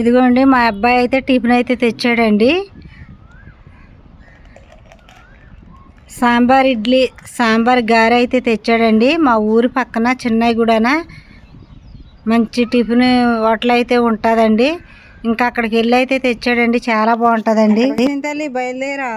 ఇదిగోండి మా అబ్బాయి అయితే టిఫిన్ అయితే తెచ్చాడండి. సాంబార్ ఇడ్లీ సాంబార్ గారె అయితే తెచ్చాడండి. మా ఊరి పక్కన చిన్నగూడన మంచి టిఫిన్ హోటల్ అయితే ఉంటుందండి. ఇంకా అక్కడికి వెళ్ళి అయితే తెచ్చాడండి. చాలా బాగుంటుందండి. తల్లి బయలుదేరా?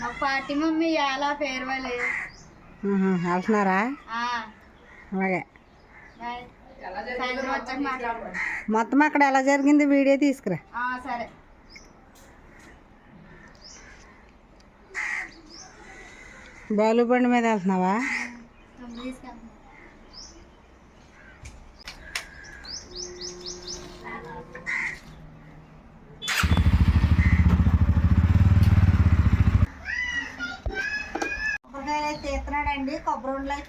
మా పార్టీ మమ్మీ ఎలా ఫేర్వెల్. వెళ్తున్నారా? అలాగే. మొత్తం అక్కడ ఎలా జరిగింది వీడియో తీసుకురా. సరే. బాలు బండి మీద వెళ్తున్నావా? కొబ్బరికాయలు అయితే కొబ్బరి ఉండలు అయితే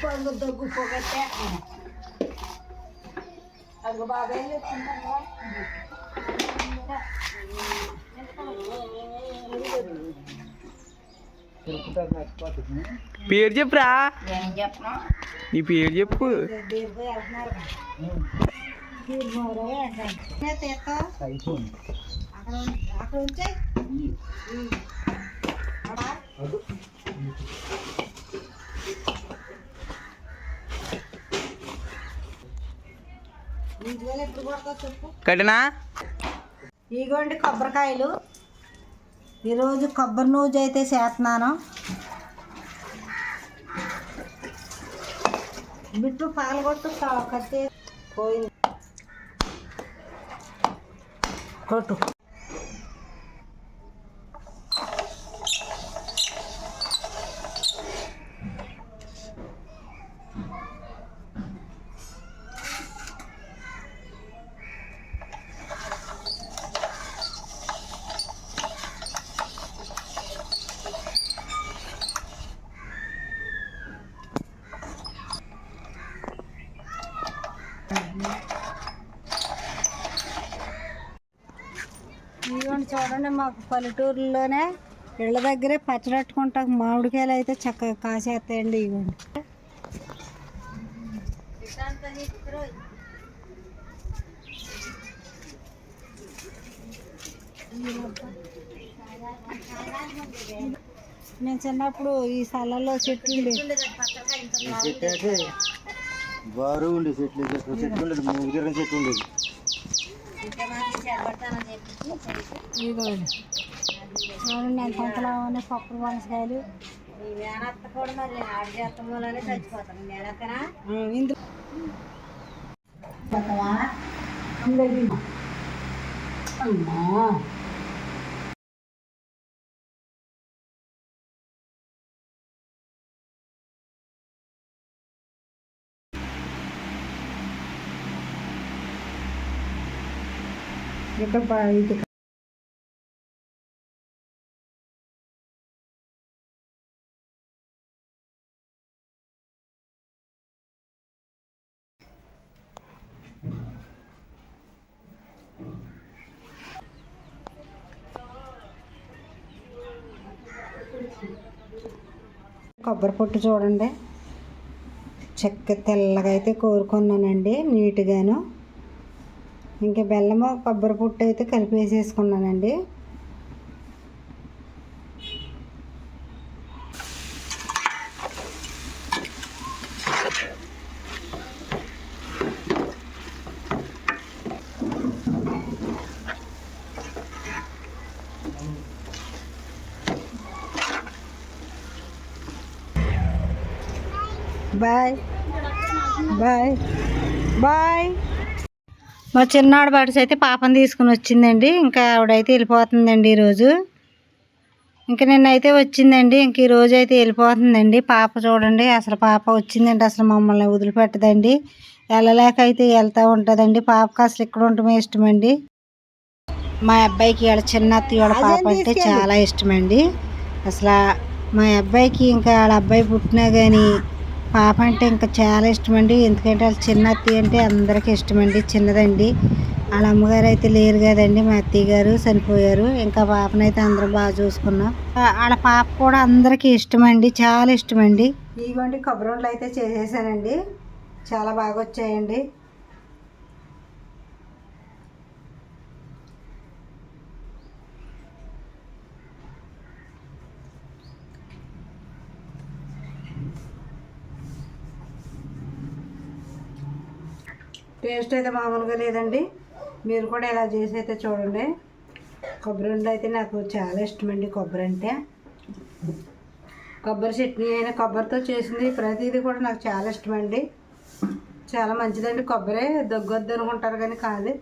పొంగు దగ్గు పొగట్టే. అది బాబాయ్ పేరు చెప్పురా? నీ పేరు చెప్పు. అక్కడ ఉంచే కట్టినా ఇగోండి కొబ్బరికాయలు. ఈరోజు కొబ్బరి నూజు అయితే చేస్తున్నాను. బిట్టు పాలగొట్టు కా- కట్టే పోయింది. కొట్టు. కాకుండా మాకు పల్లెటూరులోనే ఇళ్ళ దగ్గరే పచ్చడట్టుకుంటాం మామిడికాయలు అయితే చక్కగా కాసేస్తాయండి ఇవ్వండి. నేను చిన్నప్పుడు ఈ స్థలాల్లో చెట్లు ఉండేవి. బారు ఉండే చెట్లు. చెట్లు చెట్లు ఉండేది. మూడు చెట్టు ఉండేది. ఇదిగోండి. చూడండి నేను కొంతలో ఉన్న పప్పు వంకాయలు ఇందులో ఇది కొబ్బరి పొట్టు చూడండి. చెక్క తెల్లగా అయితే కోరుకున్నానండి నీట్గాను. ఇంకా బెల్లము కొబ్బరి పొట్టు అయితే కలిపేసేసుకున్నానండి. బాయ్. బాయ్. బాయ్. మా చిన్నాడు బాటిస్ అయితే పాపం తీసుకుని వచ్చిందండి. ఇంకా ఆవిడైతే వెళ్ళిపోతుందండి ఈరోజు. ఇంక నిన్నైతే వచ్చిందండి. ఇంక ఈ రోజు అయితే వెళ్ళిపోతుందండి. పాప చూడండి అసలు పాప వచ్చిందండి. అసలు మమ్మల్ని వదిలిపెట్టదండి. వెళ్ళలేక అయితే వెళ్తూ ఉంటుందండి. పాపకి అసలు ఇక్కడ ఉండటమే ఇష్టమండి. మా అబ్బాయికి వాళ్ళ చిన్న అత్తయ్య వాళ్ళ పాప అంటే చాలా ఇష్టమండి. అసలు మా అబ్బాయికి ఇంకా వాళ్ళ అబ్బాయి పుట్టినా కానీ పాప అంటే ఇంకా చాలా ఇష్టమండి. ఎందుకంటే వాళ్ళ చిన్న అత్తయ్య అంటే అందరికీ ఇష్టమండి. చిన్నదండి. వాళ్ళ అమ్మగారు అయితే లేరు కదండి. మా అత్తయ్య గారు చనిపోయారు. ఇంకా పాపనైతే అందరం బాగా చూసుకున్నాం. వాళ్ళ పాప కూడా అందరికీ ఇష్టమండి. చాలా ఇష్టమండి. ఇదిగోండి కొబ్బరి అయితే చేసేసానండి. చాలా బాగా వచ్చాయండి. టేస్ట్ అయితే మామూలుగా లేదండి. మీరు కూడా ఇలా చేసి అయితే చూడండి. కొబ్బరి ఉండ అయితే నాకు చాలా ఇష్టమండి కొబ్బరి అంటే. కొబ్బరి చట్నీ అయినా కొబ్బరితో చేసింది. ప్రతిదీ కూడా నాకు చాలా ఇష్టమండి. చాలా మంచిదండి కొబ్బరి. దగ్గొద్దు అనుకుంటారు కానీ కాదు.